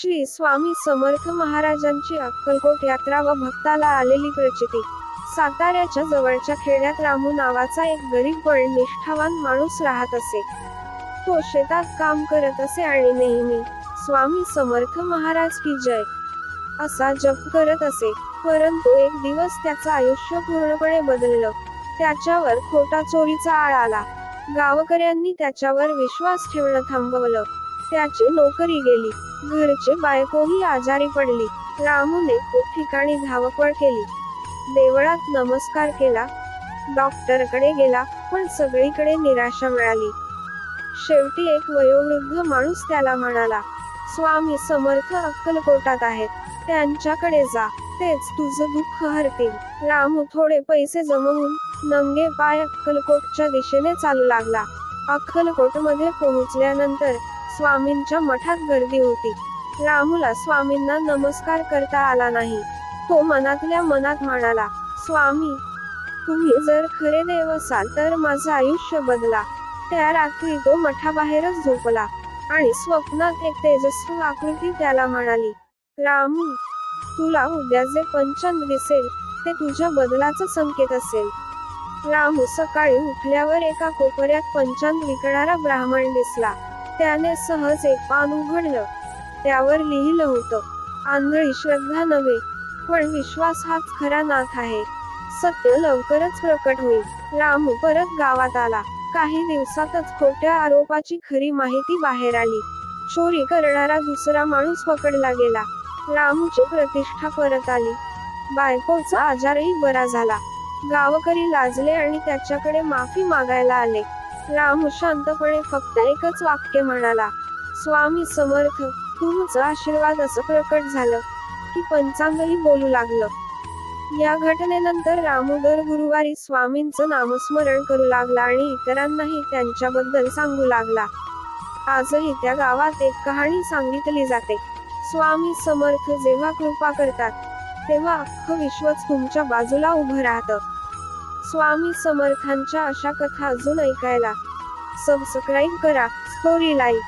श्री स्वामी समर्थ महाराजांची अक्कलकोट यात्रा व भक्ताला आलेली प्रचिती. साताऱ्याच्या जवळच्या खेड्यात रामू नावाचा एक गरीब पण निष्ठावान माणूस राहत असे. तो शेतात काम करत असे आणि नेहमी स्वामी समर्थ महाराज की जय. असा जप करत असे. परंतु एक दिवस त्याचं आयुष्य पूर्णपणे बदललं. त्याच्यावर खोटा चोरीचा आळ आला. गावकऱ्यांनी त्याच्यावर विश्वास ठेवणं थांबवलं. त्याची नोकरी गेली. घरचे बायकोही आजारी पडली. रामूने खूप ठिकाणी धावपळ केली. देवळात नमस्कार केला. डॉक्टरकडे गेला पण सगळीकडे निराशा मिळाली. शेवटी एक वयोवृद्ध माणूस त्याला म्हणाला स्वामी समर्थ अक्कलकोटात आहेत त्यांच्याकडे जा. तेच तुझं दुःख हरतील. रामू थोडे पैसे जमवून नंगे पाय अक्कलकोटच्या दिशेने चालू लागला. अक्कलकोटमध्ये पोहोचल्यानंतर स्वामींच्या मठात गर्दी होती. रामूला स्वामींना नमस्कार करता आला नाही. तो मनातल्या मनात म्हणाला स्वामी तुम्ही जर खरे देव असाल तर माझं आयुष्य बदला. त्या रात्री तो मठाबाहेरच झोपला आणि स्वप्नात एक तेजस्वी आकृती त्याला म्हणाली रामू तुला उद्या जे पंचांग दिसेल ते तुझ्या बदलाचा संकेत असेल. रामू सकाळी उठल्यावर एका कोपऱ्यात पंचांग विकणारा ब्राह्मण दिसला. त्याने सहज एक पान उघडलं. त्यावर लिहिलं होतं आंधळी श्रद्धा नव्हे पण विश्वास हाच खरा नाथ आहे. सत्य लवकरच प्रकट होईल. रामू परत गावात आला. काही दिवसातच खोट्या आरोपाची खरी माहिती बाहेर आली. चोरी करणारा दुसरा माणूस पकडला गेला. रामूची प्रतिष्ठा परत आली. बायकोचा आजारही बरा झाला. गावकरी लाजले आणि त्याच्याकडे माफी मागायला आले. राम शांतपणे फक्त एकच वाक्य म्हणाला स्वामी समर्थ तुमचा आशीर्वाद असं प्रकट झालं की पंचांगही बोलू लागलं. या घटनेनंतर रामोदर गुरुवारी स्वामींचं नामस्मरण करू लागला आणि इतरांनाही त्यांच्याबद्दल सांगू लागला. आजही त्या गावात एक कहाणी सांगितली जाते स्वामी समर्थ जेव्हा कृपा करतात तेव्हा अख्खं विश्वच तुमच्या बाजूला उभं राहतं. स्वामी समर्थांच्या अशा कथा अजून ऐकायला. सबस्क्राईब करा. Story life